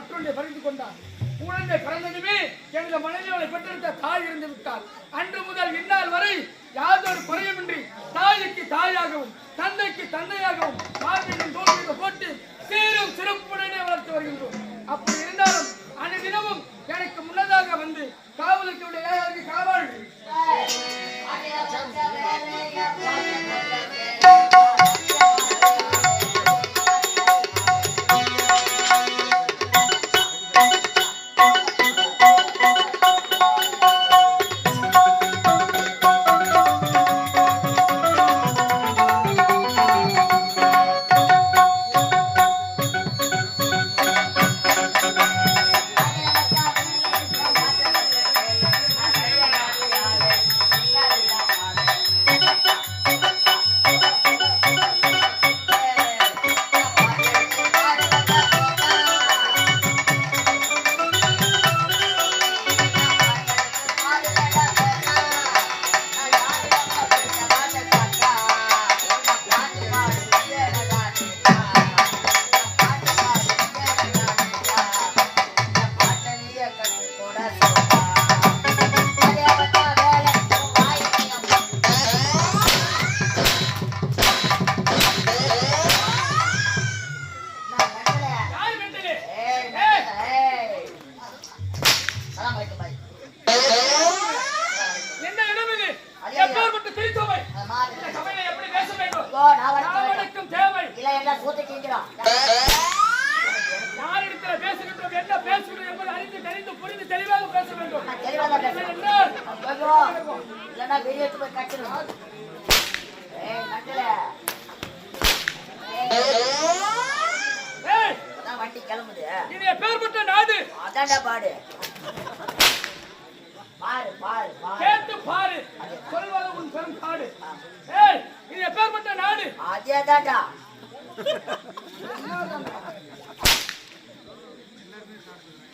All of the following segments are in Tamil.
மற்றொன்றை பறிந்து கொண்டார் குழந்தை பிறந்ததுமே எனது மனைவியோட பெற்றெடுத்த தாய் இருந்து விட்டார் அன்று முதல் இந்நாள் வரை யாதொரு குறையுமின்றி தாய்க்கு தாயாகவும் தந்தைக்கு தந்தையாகவும் பார்வையின் தோல்வியை போட்டு சீரும் சிறப்புடனே வளர்த்து வருகின்றோம் அப்படி இருந்தாலும் அனுதினமும் எனக்கு முன்னதாக வந்து காவலுக்கு உடைய ஏழைக்கு காவல் யார் இடத்துல பேசுகின்றோம் என்ன பேசுகிறோம் என்பதை அறிந்து தெரிந்து புரிந்து தெளிவாக பேச வேண்டும். தெளிவாக பேச என்ன இல்லைன்னா வெளியே போய் கட்டிடணும். ஏய் நக்கல ஏய், அதான் வண்டி கிளம்புது. இது எப்பேற்பட்ட நாடு. அதான்டா பாடு. பாரு பாரு பாரு. கேட்டு பாரு. சொல்வது உன் பெரும் காடு ஏய் இது எப்பேற்பட்ட நாடு. அதே தான்டா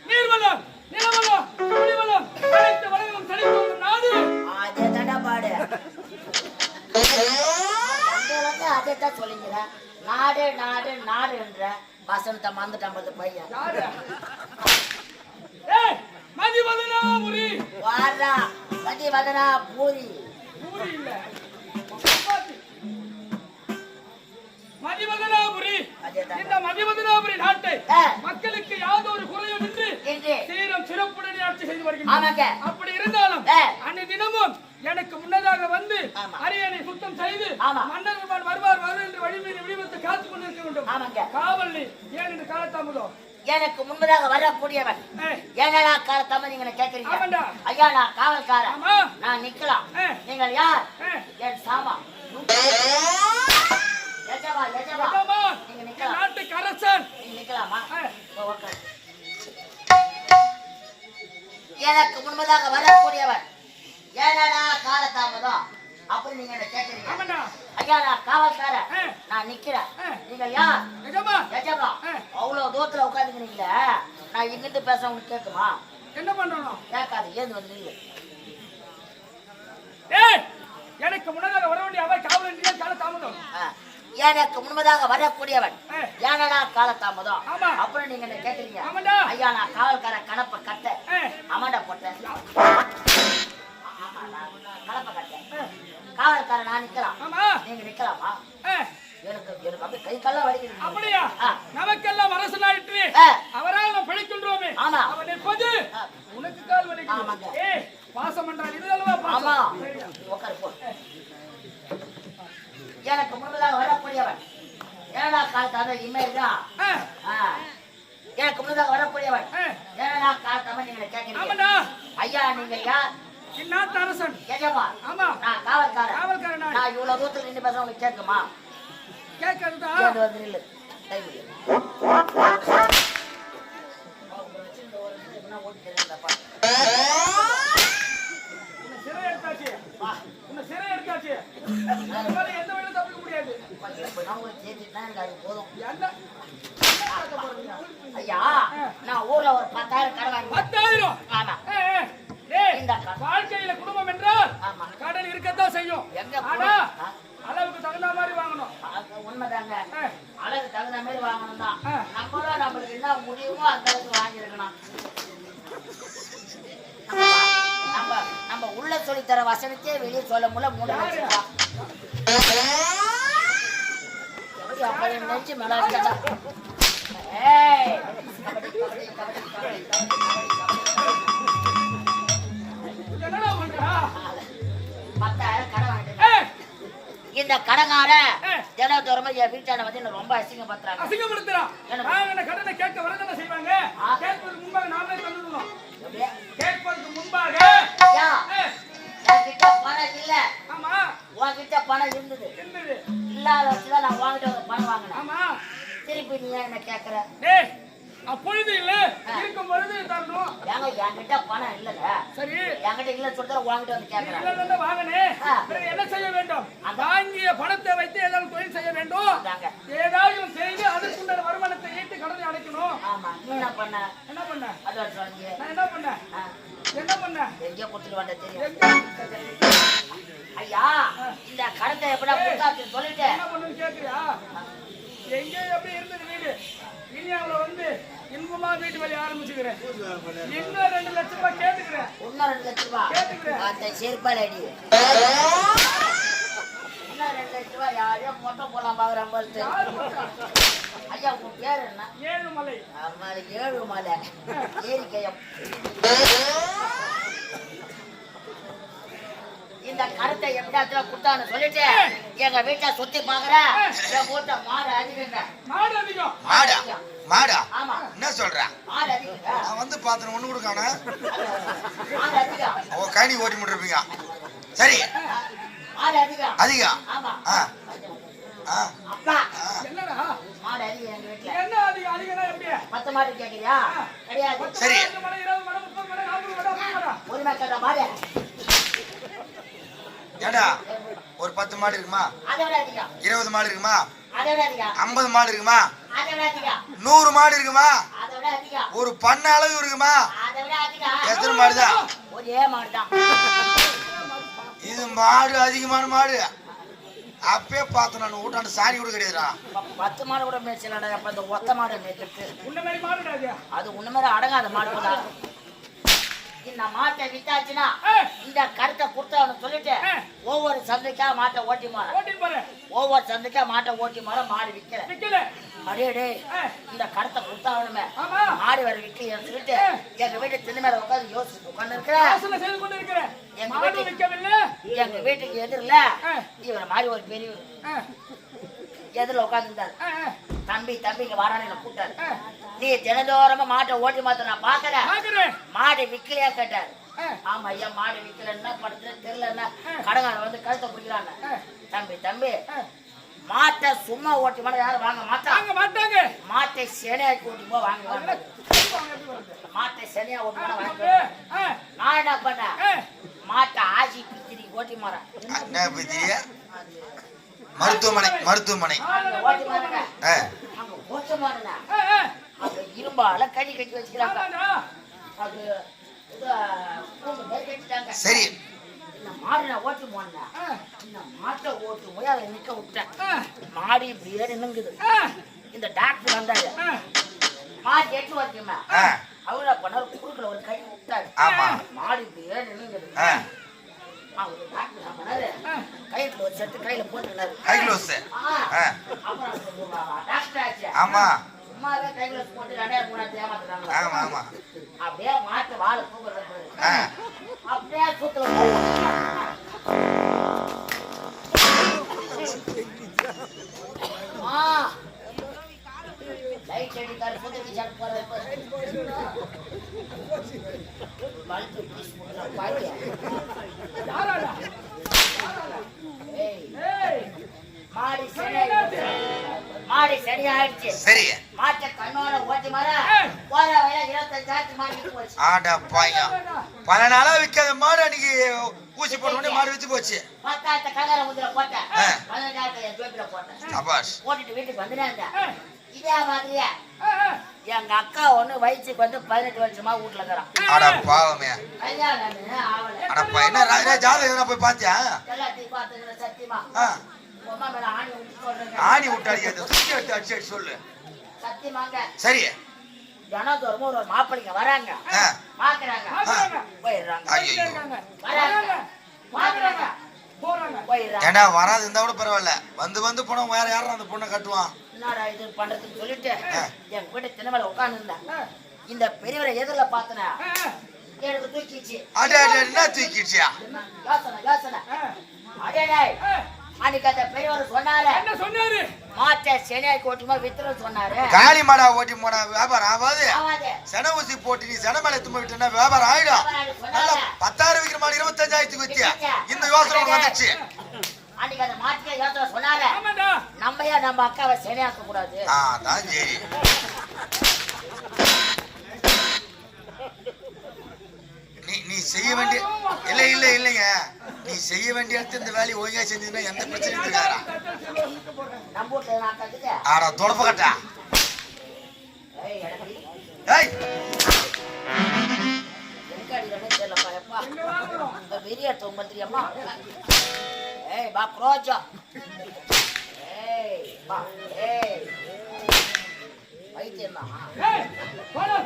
நீர்வளம் நிலவளம் குடிவளம் அனைத்து வளங்களும் செழித்து வரும் நாடு. அதே தான்டா பாடு. அங்கே வந்து அதே தான் சொல்லிக்கிறேன் நாடு நாடு நாடுன்ற வசந்த மந்துட்டம்பது பையன். யாரு ஏய் மதிவதனாபுரி வாரா மதி வதனா பூரி. பூரி இல்ல. மதிவதனாபுரி இந்த மதிவதனாபுரி நாட்டை. மக்களுக்கு யாதொரு குறையும் இன்றி என்று சீரம் சிறப்புடன் ஆட்சி செய்து. வருகின்றனர் அப்படி இருந்தாலும். அன்னை தினமும் எனக்கு முன்னதாக வந்து. அரியணை சுத்தம் செய்து. மன்னர் வருவார் வருவார் என்று வழிமீறி விழிவத்து காத்துக் கொண்டிருக்க வேண்டும். காவல் ஏன் என்று காலத்தாமதம் எனக்கு முன்பதாக வரக்கூடியவன் ஏய், என்னடா காலத்தாம நீங்க கேக்குறீங்க. ஐயா நான் காவல்காரன். நான் நிக்கலாம். நீங்கள் யார். என் சாமா எனக்கு முன்பதாக வரக்கூடியவன் ஏனடா காலதாமதம்? அப்படி நீங்க என்ன கேக்குறீங்க? ஆமாண்டா. ஐயா நான் காவல்காரன். ஆ. நான் நிக்கிறேன். ஆ. நீங்கள் யார்? எஜமா. அவ்வளவு தூரத்துல உட்காந்துக்கிறீங்களே நான் இங்கிட்டு பேச உங்களுக்கு கேட்குமா என்ன பண்ணணும் கேட்காது ஏந்து வந்து எனக்கு முன்னதாக வர வேண்டிய அவை காவல் காலத்தாமதம் ஆ. எனக்கு முன்பதாக வரக்கூடியவன். ஏனடா காலதாமதம். அப்புறம் நீங்க என்ன கேக்குறீங்க. ஐயா நான் காவல்கார கணப்ப கட்ட ஆ. அமாண்டா போட்டேன் ஆமா, நான் கலப்பை கட்டேன் ஆ. காவல்கார நான் நிக்கலாம் ஆமா நீங்க நிக்கலாமா ஆ, எனக்கு எனக்கு அப்படியே கை கால்லாம் வலிக்குது அப்படியா ஆ. நமக்கெல்லாம் அரசனாயிற்று ஆ. அவரால் நாம் பிழைக்கின்றோமே ஆமா. அவன் நிற்பது ஆ. உனக்கு கால் ஆமாங்க. வலிக்குது ஏய் பாசம் என்றால் இது அல்லவா ஆமா பாசம் சரியா? உட்காரு போ எனக்கு முன்பதாக வரக்கூடியவன் ஏனடா காலத்தாம இமேல் தான் ஆ, ஆ. எனக்கு முன்னதாக வரக்கூடியவன் ஆ. ஏனடா காலத்தாம நீங்க கேக்குறீங்க ஆமாண்டா ஐயா நீங்க இந்நாட்டு அரசன் எஜமா ஆமா. நான் காவல்காரன். காவல்காரன் நான். இவ்வளவு தூரத்துல நின்று பேச உங்களுக்கு கேட்குமா? கேட்கறதா ஏந்து வந்து நில்லு. போறீங்க? ஐயா நான் ஊர்ல ஒரு பத்தாயிரம் கடை பத்தாயிரம்? ஆமா. வாழ்க்கையில குடும்பம் என்றால் கடன் இருக்கத்தான் செய்யும். ஆனா அளவுக்கு தகுந்த மாதிரி வாங்கணும். உண்மைதாங்க. அளவுக்கு தகுந்த மாதிரி வாங்கணும் தான். நம்மளும் நம்மளுக்கு என்ன முடியுமோ அந்த அளவுக்கு வாங்கியிருக்கணும். நம்ம- நம்ம உள்ள சொல்லித்தர வசனத்தையே வெளியே சொல்ல முடியல மூணு. எப்படி அப்படி நினைச்சு? ஏய், கபடி, கபடி, கபடி, கபடி, பத்தாயிரம் கடை வாங்கிட்டேன் ஏய், இந்த கடைக்காரன் ஏய். தினத்தோறமா என் வீட்டாண்ட வந்து என்ன ரொம்ப அசிங்கப்படுத்துறாங்க அசிங்கப்படுத்துறா. என்ன? கடனை கேட்க வரதானே செய்வாங்க. ஆ. கேட்பதற்கு முன்பாக நாமே தந்துடணும். எப்படியே? கேட்பதற்கு முன்பாக என்கிட்ட பணம் இல்ல ஆமா உன்கிட்ட பணம் இருந்தது இருந்தது. இல்லாத வச்சுதான் நான் வாங்கிட்டு பணம் வாங்கினேன் ஆமா திருப்பி நீ என்ன கேக்குற அப்பொழுது இல்ல இருக்கும் பொழுது தரணும். ஏங்க என்கிட்ட பணம் இல்லங்க சரி. என்கிட்ட இல்ல வாங்கிட்டு வந்து கேக்குறேன். இல்ல, இல்ல, வாங்கினேன் ஆ. பிறகு என்ன செய்ய வேண்டும். வாங்கிய பணத்தை வைத்து ஏதாவது தொழில் செய்ய வேண்டும். ஏதாவது செய்து அதற்குண்டான வருமானத்தை ஈட்டு கடனை அடைக்கணும். ஆமா. நீ என்ன பண்ண? என்ன பண்ண? சொன்னீங்க நான் என்ன பண்ணேன் ஆ, என்ன பண்ண? எங்கேயோ கொடுத்துட்டு வந்த தெரியும். எங்க ஐயா இந்த கடத்தை எப்படா கொடுத்தாச்சு சொல்லிட்டு என்ன பண்ணுன்னு கேக்குறியா? எங்கே எப்படி இருந்தது வீடு? இனி அவளை வந்து இன்பமா வீட்டு வேலையை ஆரம்பிச்சுக்கிறேன். இன்னும் ரெண்டு லட்சம் ரூபாய் கேட்டுக்கிறேன். இன்னும் ரெண்டு லட்சம் ரூபாய் கேட்டுக்கிறேன். அந்த செருப்பால் அடி. இன்னும் ரெண்டு லட்சம் ரூபாய் யாரையும் மொட்டை போலாம் பாக்குறான் போல? ஐயா உன் பேர் என்ன? ஏழுமலை ஆமா ஏழு மலை. ஏரிக்கையம். இந்த கருத்தை எப்படாத்துல குட்டான்னு சொல்லிட்டு எங்க வீட்டை சுத்தி பாக்குற என் வீட்டை மாடு அதிகங்க மாடு அதிகம். மாடா? மாடா. ஆமா. என்ன சொல்ற? நான் வந்து பார்த்தேன் ஒண்ணு கூட காணோம் மாடு அதிகம். அவ கழனி ஓட்டி முட்டிருப்பீங்க சரி. அதிகம். ஆ. சரி. ஏடா ஒரு பத்து மாடு இருக்குமா? இருபது மாடு இருக்குமா? ஐம்பது மாடு இருக்குமா? நூறு மாடு இருக்குமா? அதை விட அதிகம். ஒரு பண்ண அளவு இருக்குமா? அதை விட அதிகம். எத்தனை மாடுதான் ஒரே மாடு தான் இது மாடு அதிகமான மாடு. அப்பே பார்த்தேன் நான் ஊட்டாண்டு சாணி கூட கிடையாதுடா. ப- பத்து மாடு கூட மேய்ச்சலடா அப்ப இந்த ஒத்த மாடு மேய்ச்சிட்டு உன்ன மாதிரி மாடுடா அது உன்ன மாதிரி அடங்காத மாடு தான் இந்த மாட்டை வித்தாச்சுன்னா இந்த கருத்தை கொடுத்தவனு சொல்லிட்டு. ஒவ்வொரு சந்தைக்கா மாட்டை ஓட்டி மாற ஒவ்வொரு சந்தைக்கா மாட்டை ஓட்டி மாற மாடு விக்கல. விக்கல அடே டேய் ஏய், இந்த கருத்தை கொடுத்தாவணுமே மாடு வர விக்கலைன்னு சொல்லிட்டு. எங்க வீட்டு திண்ணை மேல உட்காந்து யோசிச்சு உட்காந்து இருக்கிறேன் எங்க வீட்டுக்கு- எங்க வீட்டுக்கு எதிரில். இவரை மாதிரி ஒரு பெரிய எதிரில் உட்காந்துருந்தாரு தம்பி தம்பி இங்க கூப்பிட்டாரு. ஆ. நீ தினந்தோறமா மாட்டை ஓட்டி மாத்த நான் பாக்குறேன் மாடு விக்கலையா கேட்டாரு. ஆமா ஐயா மாடு விக்கல என்ன படுத்துல தெரியல என்ன ஆ. கடங்கார வந்து கழுத்தை பிடிக்கிறாங்க. ஆ, தம்பி தம்பி. மாட்டை சும்மா ஓட்டி மாட யாரும் வாங்க மாட்டா? வாங்க மாட்டாங்க. மாட்டை செனையாக்கி ஓட்டி போ வாங்க? மாட்டை செனையா ஓட்டி ஆ, மாட வாங்க நான் என்ன பண்ணேன்? மாட்டை ஆசி பித்திரி ஓட்டி மாறேன் என்ன பத்தி மருத்துவமனை மருத்துவமனை. ஓட்டி மாறேன் ஆ, அங்க ஓட்ட அங்க இரும்பால கடி கட்டி வச்சுக்கிறாங்க. அது சரி. இந்த மாடு நான் ஓட்டி போனேன் இந்த மாட்டை ஓட்டும் போய் அதை நிக்க விட்டேன் மாடு இப்படியே நின்னுங்குது. இந்த டாக்டர் வந்தாரு. மாடு எட்டு வரைக்குமே. அவரா பண்ணாரு குறுக்குல ஒரு கை விட்டாரு. மாடு இப்படியே நின்னுங்குது. அவரு டாக்டர் பண்ணாரு. கைக்குள்ள ஒரு செட்டு கையில. அப்புறம் சொல்லுவா, டாக்டர் ஆச்சு. ஆமா. சும்மாவே கைக்குள்ள போட்டு ரெண்டாயிரம் மூணாயிரத்தி ஏமாத்துறாங்க ஆமா ஆமா. அப்படியே மாட்டு வாழை தூக்குறது அப்படியே சுத்துல லைட் அடிக்காரு புதுக்கி போறது பீஸ் சரி. மாட்டை கண்ணோட ஓட்டி மாற. போற வயல போச்சு. ஆடா பல நாளா விற்காத மாடு அன்னைக்கு ஊசி போட்ட மாடு வித்து போச்சு. பத்தாயிரத்தை கலர முதிர போட்டேன். ஆ. பதினஞ்சாயிரத்தை என் ஜோப்பில போட்டேன். சபாஷ். போட்டுட்டு வீட்டுக்கு வந்துட்டேன் இதே மாதிரியே. எங்க அக்கா ஒண்ணு வயசுக்கு வந்து பதினெட்டு வருஷமா வீட்டுல இருக்கிறான். அட பாவமே. கல்யாணம் ஆவல அட பையன் என்ன ரா- என்ன ஜாதகம் போய் எல்லாத்தையும் சத்தியமா. மேல ஆணி விட்டாடி சுத்தி எடுத்து அடிச்சு சொல்லு. சத்தியமாங்க. சரி. தினந்தோறும் ஒரு மாப்பிள்ளைங்க வராங்க. பாக்குறாங்க. போயிடுறாங்க. வராங்க. பாக்குறாங்க. ஏண்டா வராது இருந்தா கூட பரவாயில்ல. வந்து வந்து போனா வேற யாரும் அந்த பொண்ணை கட்டுவான்? என்னடா இது பண்றதுன்னு சொல்லிட்டு. என் வீட்டு தினமலை உட்கார்ந்து இருந்தேன் இந்த பெரியவரை எதிரில் ஏய். எனக்கு தூக்கிச்சு அட அட என்ன தூக்கிடுச்சியா? யோசனை யோசனை. அடே. அன்னைக்கு அந்த பெரியவர் சொன்னாரு. என்ன சொன்னாரு? மாட்டை சென்னைக்கு ஓட்டுமா வித்துரு சொன்னாரு. காளி மாடா ஓட்டி போனா வியாபாரம் ஆகாது. ஆவாது சென ஊசி போட்டு நீ சென மேல தும்ப விட்டுனா வியாபாரம் ஆயிடும். நல்லா பத்தாயிரம் விக்கிற மாடு இருபத்தஞ்சாயிரத்துக்கு வித்தியா? இந்த யோசனை வந்துச்சு. அன்னைக்கு அந்த மாட்டுக்கே யோசனை சொன்னாரு. ஆமாடா நம்ம ஏன் நம்ம அக்காவை சென்னையாக்க கூடாது? ஆ தான் சரி. நீ செய்ய வேண்டிய இல்ல இல்ல இல்லைங்க. நீ செய்ய வேண்டிய இடத்துல இந்த வேலையை ஒழுங்கா செஞ்சீங்கன்னா எந்த பிரச்சனையும் இருக்காரா ஆடா தொடப்ப கட்டா. ஏய். ஏய் பா புரோஜா. ஏய் பா ஏய். போடா.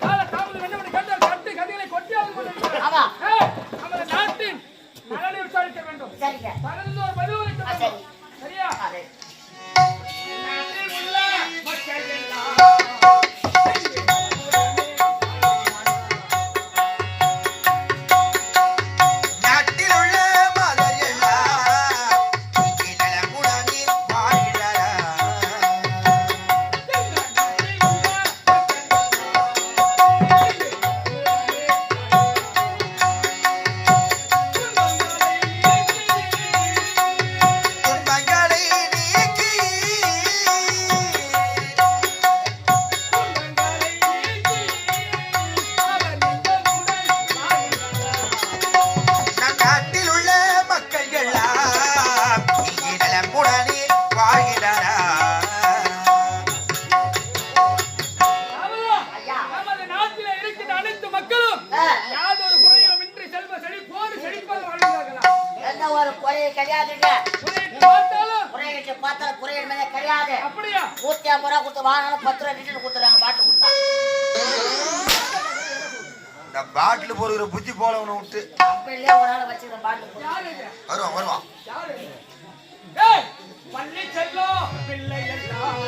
கால கதைகளை கொண்டிருக்கிறார். ஆமா. நமது நாட்டின் நலனை விசாரிக்க வேண்டும் சரிங்க வேண்டும். சரி. சரியா நூத்தி ஐம்பது ரூபா கொடுத்து வாங்கினாலும் பத்து ரூபா லிட்டர் கொடுத்துறாங்க பாட்டில் கொடுத்தா இந்த பாட்டில் பொறுக்கிற புத்தி போல உன்னை விட்டு கம்பெனிலே ஒரு நாள் வச்சுக்கிற பாட்டில் கொடுத்தா யாரு இது? வருவான் வருவான் யாரு இது? ஏய், பள்ளி செல்லம் பிள்ளை எல்லாம்